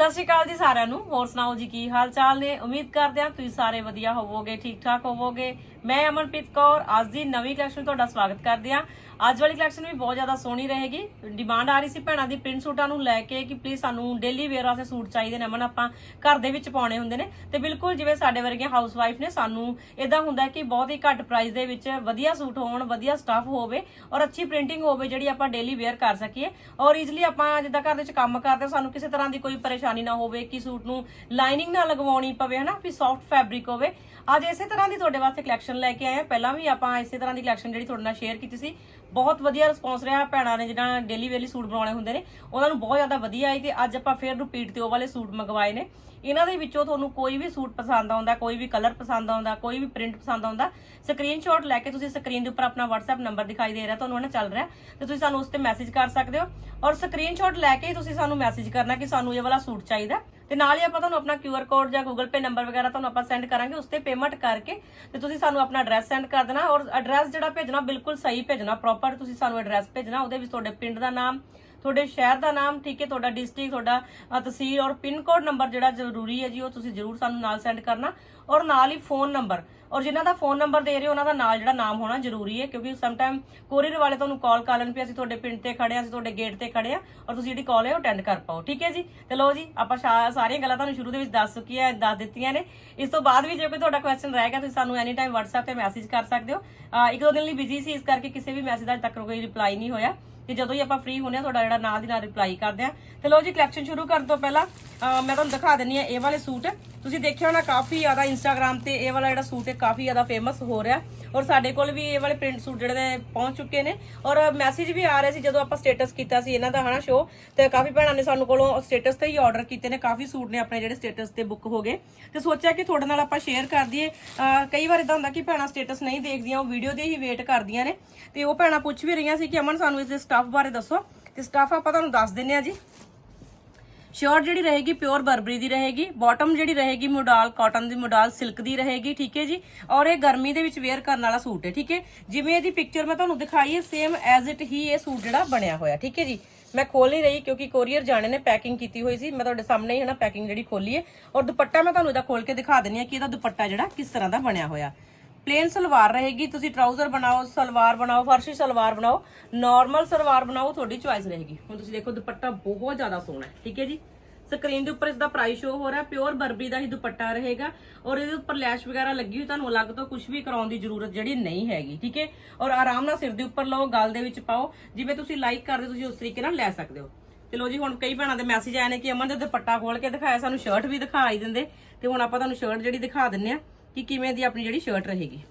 ਸਤਿ ਸ਼੍ਰੀ ਅਕਾਲ ਜੀ ਸਾਰਿਆਂ ਨੂੰ। ਹੋਰ ਸੁਣਾਓ ਜੀ, ਕੀ ਹਾਲ ਚਾਲ ਨੇ? ਉਮੀਦ ਕਰਦੇ ਹਾਂ ਤੁਸੀਂ ਸਾਰੇ ਵਧੀਆ ਹੋਵੋਗੇ ਠੀਕ ਠਾਕ ਹੋਵੋਗੇ। ਮੈਂ ਅਮਨਪ੍ਰੀਤ ਕੌਰ ਅੱਜ ਦੀ ਨਵੀਂ ਕਲੈਕਸ਼ਨ ਤੁਹਾਡਾ ਸਵਾਗਤ ਕਰਦੇ ਹਾਂ। ਅੱਜ ਵਾਲੀ ਕਲੈਕਸ਼ਨ ਵੀ ਬਹੁਤ ਜ਼ਿਆਦਾ ਸੋਹਣੀ ਰਹੇਗੀ। ਡਿਮਾਂਡ ਆ ਰਹੀ ਸੀ ਭੈਣਾਂ ਦੀ ਪ੍ਰਿੰਟ ਸੂਟਾਂ ਨੂੰ ਲੈ ਕੇ ਕਿ ਪਲੀਜ਼ ਸਾਨੂੰ ਡੇਲੀ ਵੇਅਰ ਵਾਸਤੇ ਸੂਟ ਚਾਹੀਦੇ ਨੇ। ਅਮਨ ਆਪਾਂ ਘਰ ਦੇ ਵਿੱਚ ਪਾਉਣੇ ਹੁੰਦੇ ਨੇ। ਤੇ ਬਿਲਕੁਲ ਜਿਵੇਂ ਸਾਡੇ ਵਰਗੇ ਹਾਊਸ ਵਾਈਫ ਨੇ ਸਾਨੂੰ ਇਦਾਂ ਹੁੰਦਾ ਕਿ ਬਹੁਤ ਹੀ ਘੱਟ ਪ੍ਰਾਈਸ ਦੇ ਵਿੱਚ ਵਧੀਆ ਸੂਟ ਹੋਣ ਵਧੀਆ ਸਟਫ ਹੋਵੇ ਔਰ ਅੱਛੀ ਪ੍ਰਿੰਟਿੰਗ ਹੋਵੇ ਜਿਹੜੀ ਆਪਾਂ ਡੇਲੀ ਵੇਅਰ ਕਰ ਸਕੀਏ। ਔਰ ਈਜ਼ਲੀ ਆਪਾਂ ਜਿੱਦਾਂ ਘਰ ਦੇ ਵਿੱਚ ਕੰਮ ਕਰਦੇ ਹਾਂ, ਸਾਨੂੰ ਕਿਸੇ ਤਰ੍ਹਾਂ ਦੀ ਕੋਈ ਪਰੇਸ਼ਾਨੀ ਨਾ ਹੋਵੇ ਕਿ ਸੂਟ ਨੂੰ ਲਾਈਨਿੰਗ ਨਾ ਲਗਵਾਉਣੀ ਪਵੇ ਹਨਾ? ਵੀ ਸੌਫਟ ਫੈਬਰਿਕ ਹੋਵੇ। ਅੱਜ ਇਸੇ ਤਰ੍ਹਾਂ ਦੀ ਤੁਹਾਡੇ ਵਾਸਤੇ ਕਲੈਕਸ਼ਨ ਲੈ ਕੇ ਆਏ ਹਾਂ। ਪਹਿਲਾਂ ਵੀ ਆਪਾਂ ਇਸੇ ਤਰ੍ਹਾਂ ਦੀ ਕਲੈਕਸ਼ਨ ਜਿਹੜੀ ਤੁਹਾਡੇ ਨਾਲ ਸ਼ੇਅਰ ਕੀਤੀ ਸੀ, ਬਹੁਤ ਵਧੀਆ ਰਿਸਪੌਂਸ ਰਿਹਾ ਭੈਣਾਂ ਨੇ ਜਿਹੜਾ ਡੇਲੀ ਵੇਲੀ ਸੂਟ ਬਣਾਉਣੇ ਹੁੰਦੇ ਨੇ। ਉਹਨਾਂ ਨੂੰ ਬਹੁਤ ਜ਼ਿਆਦਾ ਵਧੀਆ ਆਈ ਤੇ ਅੱਜ ਆਪਾਂ ਫੇਰ ਰਿਪੀਟ ਤੇ ਉਹ ਵਾਲੇ ਸੂਟ ਮੰਗਵਾਏ ਨੇ। ਇਹਨਾਂ ਦੇ ਵਿੱਚੋਂ ਤੁਹਾਨੂੰ ਕੋਈ ਵੀ ਸੂਟ ਪਸੰਦ ਆਉਂਦਾ, ਕੋਈ ਵੀ ਕਲਰ ਪਸੰਦ ਆਉਂਦਾ, ਕੋਈ ਵੀ ਪ੍ਰਿੰਟ ਪਸੰਦ ਆਉਂਦਾ ਸਕਰੀਨਸ਼ਾਟ ਲੈ ਕੇ ਤੁਸੀਂ ਸਕਰੀਨ ਦੇ ਉੱਪਰ ਆਪਣਾ WhatsApp ਨੰਬਰ ਦਿਖਾਈ ਦੇ ਰਿਹਾ, ਤੁਹਾਨੂੰ ਹਨਾ ਚੱਲ ਰਿਹਾ, ਤੇ ਤੁਸੀਂ ਸਾਨੂੰ ਉਸ ਤੇ ਮੈਸੇਜ ਕਰ ਸਕਦੇ ਹੋ ਔਰ ਸਕਰੀਨਸ਼ਾਟ ਲੈ ਕੇ ਤੁਸੀਂ ਸਾਨੂੰ ਮੈਸੇਜ ਕਰਨਾ ਕਿ ਸਾਨੂੰ ਇਹ ਵਾਲਾ ਸੂਟ ਚਾਹੀਦਾ ਤੇ ਨਾਲ ਹੀ ਆਪਾਂ ਤੁਹਾਨੂੰ ਆਪਣਾ QR ਕੋਡ ਜਾਂ Google Pay ਨੰਬਰ ਵਗੈਰਾ ਤੁਹਾਨੂੰ ਆਪਾਂ ਸੈਂਡ ਕਰਾਂਗੇ, ਉਸ ਤੇ ਪੇਮੈਂਟ ਕਰਕੇ ਤੇ ਤੁਸੀਂ ਸਾਨੂੰ ਆਪਣਾ ਐਡਰੈਸ ਸੈਂਡ ਕਰ ਦੇਣਾ ਔਰ ਐਡਰੈਸ ਜਿਹੜਾ ਭੇਜਣਾ, ਬਿਲਕੁਲ ਸਹੀ ਭੇਜਣਾ ਪ੍ਰੋਪਰ ਤੁਸੀਂ ਸਾਨੂੰ ਐਡਰੈਸ ਭੇਜਣਾ, ਉਹਦੇ ਵਿੱਚ ਤੁਹਾਡੇ ਪਿੰਡ ਦਾ ਨਾਮ ਤੁਹਾਡੇ ਸ਼ਹਿਰ ਦਾ ਨਾਮ, ਠੀਕ ਹੈ, ਤੁਹਾਡਾ ਡਿਸਟ੍ਰਿਕਟ ਤੁਹਾਡਾ ਤਹਿਸੀਲ ਔਰ ਪਿੰਨ ਕੋਡ ਨੰਬਰ ਜਿਹੜਾ ਜ਼ਰੂਰੀ ਹੈ ਜੀ, ਉਹ ਤੁਸੀਂ ਜ਼ਰੂਰ ਸਾਨੂੰ ਨਾਲ ਸੈਂਡ ਕਰਨਾ ਔਰ ਨਾਲ ਹੀ ਫੋਨ ਨੰਬਰ ਔਰ ਜਿਨ੍ਹਾਂ ਦਾ ਫੋਨ ਨੰਬਰ ਦੇ ਰਹੇ ਹੋ, ਉਹਨਾਂ ਦਾ ਨਾਲ ਜਿਹੜਾ ਨਾਮ ਹੋਣਾ ਜ਼ਰੂਰੀ ਹੈ, ਕਿਉਂਕਿ ਸਮ ਟਾਈਮ ਕੋਰੀਅਰ ਵਾਲੇ ਤੁਹਾਨੂੰ ਕਾਲ ਕਰ ਲੈਣ ਵੀ ਅਸੀਂ ਤੁਹਾਡੇ ਪਿੰਡ ਤੇ ਖੜੇ ਆ ਅਸੀਂ ਤੁਹਾਡੇ ਗੇਟ ਤੇ ਖੜੇ ਆ ਔਰ ਤੁਸੀਂ ਜਿਹੜੀ ਕਾਲ ਹੈ, ਉਹ ਅਟੈਂਡ ਕਰ ਪਾਓ, ਠੀਕ ਹੈ ਜੀ? ਤੇ ਲਓ ਜੀ, ਆਪਾਂ ਸਾਰੀਆਂ ਗੱਲਾਂ ਤੁਹਾਨੂੰ ਸ਼ੁਰੂ ਦੇ ਵਿੱਚ ਦੱਸ ਚੁੱਕੀ ਹੈ, ਦੱਸ ਦਿੱਤੀਆਂ ਨੇ। ਇਸ ਤੋਂ ਬਾਅਦ ਵੀ ਜੇ ਕੋਈ ਤੁਹਾਡਾ ਕੁਐਸਚਨ ਰਹਿ ਗਿਆ, ਤੁਸੀਂ ਸਾਨੂੰ ਐਨੀ ਟਾਈਮ WhatsApp ਤੇ ਮੈਸੇਜ ਕਰ ਸਕਦੇ ਹੋ। ਇੱਕ ਦੋ ਦਿਨ ਲਈ ਬਿਜ਼ੀ ਸੀ, ਇਸ ਕਰਕੇ ਕਿਸੇ ਵੀ ਮੈਸੇਜ ਦਾ ਤੱਕ ਕੋਈ ਰਿਪਲਾਈ ਨਹੀਂ ਹੋਇਆ। ਕਿ ਜਦੋਂ ਹੀ ਆਪਾਂ ਫ੍ਰੀ ਹੁੰਨੇ ਆ ਤੁਹਾਡਾ ਜਿਹੜਾ ਨਾਲ ਦੀ ਨਾਲ ਰਿਪਲਾਈ ਕਰਦੇ ਆ ਤੇ ਲੋ ਜੀ ਕਲੈਕਸ਼ਨ ਸ਼ੁਰੂ ਕਰਨ ਤੋਂ ਪਹਿਲਾਂ ਮੈਂ ਤੁਹਾਨੂੰ ਦਿਖਾ ਦਿੰਨੀ ਆ ਇਹ ਵਾਲੇ ਸੂਟ। ਤੁਸੀਂ ਦੇਖਿਆ ਹੋਣਾ, ਕਾਫੀ ਜ਼ਿਆਦਾ ਇੰਸਟਾਗ੍ਰam ਤੇ ਇਹ ਵਾਲਾ ਜਿਹੜਾ ਸੂਟ ਹੈ, ਕਾਫੀ ਜ਼ਿਆਦਾ ਫੇਮਸ ਹੋ ਰਿਹਾ। ਔਰ ਸਾਡੇ ਕੋਲ ਵੀ ਇਹ ਵਾਲੇ ਪ੍ਰਿੰਟ ਸੂਟ ਜਿਹੜੇ ਨੇ ਪਹੁੰਚ ਚੁੱਕੇ ਨੇ। ਔਰ ਮੈਸੇਜ ਵੀ ਆ ਰਹੇ ਸੀ, ਜਦੋਂ ਆਪਾਂ ਸਟੇਟਸ ਕੀਤਾ ਸੀ ਇਹਨਾਂ ਦਾ, ਹਨਾ ਸ਼ੋ ਤੇ ਕਾਫੀ ਭੈਣਾਂ ਨੇ ਸਾਨੂੰ ਕੋਲੋਂ ਸਟੇਟਸ ਤੇ ਹੀ ਆਰਡਰ ਕੀਤੇ ਨੇ। ਕਾਫੀ ਸੂਟ ਨੇ ਆਪਣੇ ਜਿਹੜੇ ਸਟੇਟਸ ਤੇ ਬੁੱਕ ਹੋ ਗਏ। ਤੇ ਸੋਚਿਆ ਕਿ ਤੁਹਾਡੇ ਨਾਲ ਆਪਾਂ ਸ਼ੇਅਰ ਕਰ ਦਈਏ। ਕਈ ਵਾਰ ਇਦਾਂ ਹੁੰਦਾ ਕਿ ਭੈਣਾਂ ਸਟੇਟਸ ਨਹੀਂ ਦੇਖਦੀਆਂ, ਉਹ ਵੀਡੀਓ ਦੀ ਹੀ ਵੇਟ ਕਰਦੀਆਂ ਨੇ। ਤੇ ਉਹ ਭੈਣਾਂ ਪੁੱਛ ਵੀ ਰਹੀਆਂ ਸੀ ਕਿ ਅਮਨ, ਸਾਨੂੰ ਇਸ ਦੇ ਸਟਾਫ ਬਾਰੇ ਦੱਸੋ। ਤੇ ਸਟਾਫ ਆਪਾਂ ਤੁਹਾਨੂੰ ਦੱਸ ਦਿੰਨੇ ਆ ਜੀ। ਸ਼ਰਟ ਜਿਹੜੀ ਰਹੇਗੀ ਪਿਓਰ ਬਰਬਰੀ ਦੀ ਰਹੇਗੀ ਬਾਟਮ ਜਿਹੜੀ ਰਹੇਗੀ ਮੋਡਾਲ ਕਾਟਨ ਦੀ ਮੋਡਾਲ ਸਿਲਕ ਦੀ ਰਹੇਗੀ, ਠੀਕ ਹੈ ਜੀ? ਔਰ ਇਹ ਗਰਮੀ ਦੇ ਵਿੱਚ ਵੇਅਰ ਕਰਨ ਵਾਲਾ ਸੂਟ ਹੈ, ਠੀਕ ਹੈ? ਜਿਵੇਂ ਇਹਦੀ ਪਿਕਚਰ ਮੈਂ ਤੁਹਾਨੂੰ ਦਿਖਾਈ ਹੈ ਸੇਮ ਐਜ਼ ਇਟ ਹੀ ਇਹ ਸੂਟ ਜਿਹੜਾ ਬਣਿਆ ਹੋਇਆ, ਠੀਕ ਹੈ ਜੀ? ਮੈਂ ਖੋਲ ਨਹੀਂ ਰਹੀ ਕਿਉਂਕਿ ਕੋਰੀਅਰ ਜਾਣੇ ਨੇ ਪੈਕਿੰਗ ਕੀਤੀ ਹੋਈ ਸੀ, ਮੈਂ ਤੁਹਾਡੇ ਸਾਹਮਣੇ ਹੀ ਹੈ ਨਾ ਪੈਕਿੰਗ ਜਿਹੜੀ ਖੋਲੀ ਹੈ। ਔਰ ਦੁਪੱਟਾ ਮੈਂ ਤੁਹਾਨੂੰ ਇਹਦਾ ਖੋਲ ਕੇ ਦਿਖਾ ਦਿੰਨੀ ਆ ਕਿ ਇਹਦਾ ਦੁਪੱਟਾ ਜਿਹੜਾ ਕਿਸ ਤਰ੍ਹਾਂ ਦਾ ਬਣਿਆ ਹੋਇਆ। ਪਲੇਨ ਸਲਵਾਰ ਰਹੇਗੀ ਤੁਸੀਂ ਟਰਾਊਜ਼ਰ ਬਣਾਓ ਸਲਵਾਰ ਬਣਾਓ ਫਰਸ਼ੀ ਸਲਵਾਰ ਬਣਾਓ ਨਾਰਮਲ ਸਲਵਾਰ ਬਣਾਓ ਤੁਹਾਡੀ ਚੁਆਇਸ ਰਹੇਗੀ। ਹੁਣ ਤੁਸੀਂ ਦੇਖੋ ਦੁਪੱਟਾ ਬਹੁਤ ਜ਼ਿਆਦਾ ਸੋਹਣਾ ਹੈ ਠੀਕ ਹੈ ਜੀ? ਸਕਰੀਨ ਦੇ ਉੱਪਰ ਇਸ ਦਾ ਪ੍ਰਾਈਸ ਸ਼ੋ ਹੋ ਰਿਹਾ ਪਿਓਰ ਬਰਬੀ ਦਾ ਹੀ ਦੁਪੱਟਾ ਰਹੇਗਾ ਔਰ ਇਹਦੇ ਉੱਪਰ ਲੈਸ਼ ਵਗੈਰਾ ਲੱਗੀ ਹੋਈ ਤੁਹਾਨੂੰ ਅਲੱਗ ਤੋਂ ਕੁਝ ਵੀ ਕਰਾਉਣ ਦੀ ਜ਼ਰੂਰਤ ਜਿਹੜੀ ਨਹੀਂ ਹੈਗੀ ਠੀਕ ਹੈ? ਔਰ ਆਰਾਮ ਨਾਲ ਸਿਰ ਦੇ ਉੱਪਰ ਲਓ ਗਲ ਦੇ ਵਿੱਚ ਪਾਓ ਜਿਵੇਂ ਤੁਸੀਂ ਲਾਈਕ ਕਰਦੇ ਹੋ, ਤੁਸੀਂ ਉਸ ਤਰੀਕੇ ਨਾਲ ਲੈ ਸਕਦੇ ਹੋ। ਚਲੋ ਜੀ ਹੁਣ ਕਈ ਭੈਣਾਂ ਦੇ ਮੈਸੇਜ ਆਏ ਨੇ ਕਿ ਅਮਨ ਦੇ ਦੁਪੱਟਾ ਖੋਲ ਕੇ ਦਿਖਾਇਆ ਸਾਨੂੰ ਸ਼ਰਟ ਵੀ ਦਿਖਾ ਹੀ ਦਿੰਦੇ ਤੇ ਹੁਣ ਆਪਾਂ ਤੁਹਾਨੂੰ ਸ਼ਰਟ ਜਿਹੜੀ ਦਿਖਾ ਦਿੰਨੇ ਆ। ਕਿ ਕਿਵੇਂ ਦੀ ਆਪਣੀ ਜਿਹੜੀ ਸ਼ਰਟ ਰਹੇਗੀ।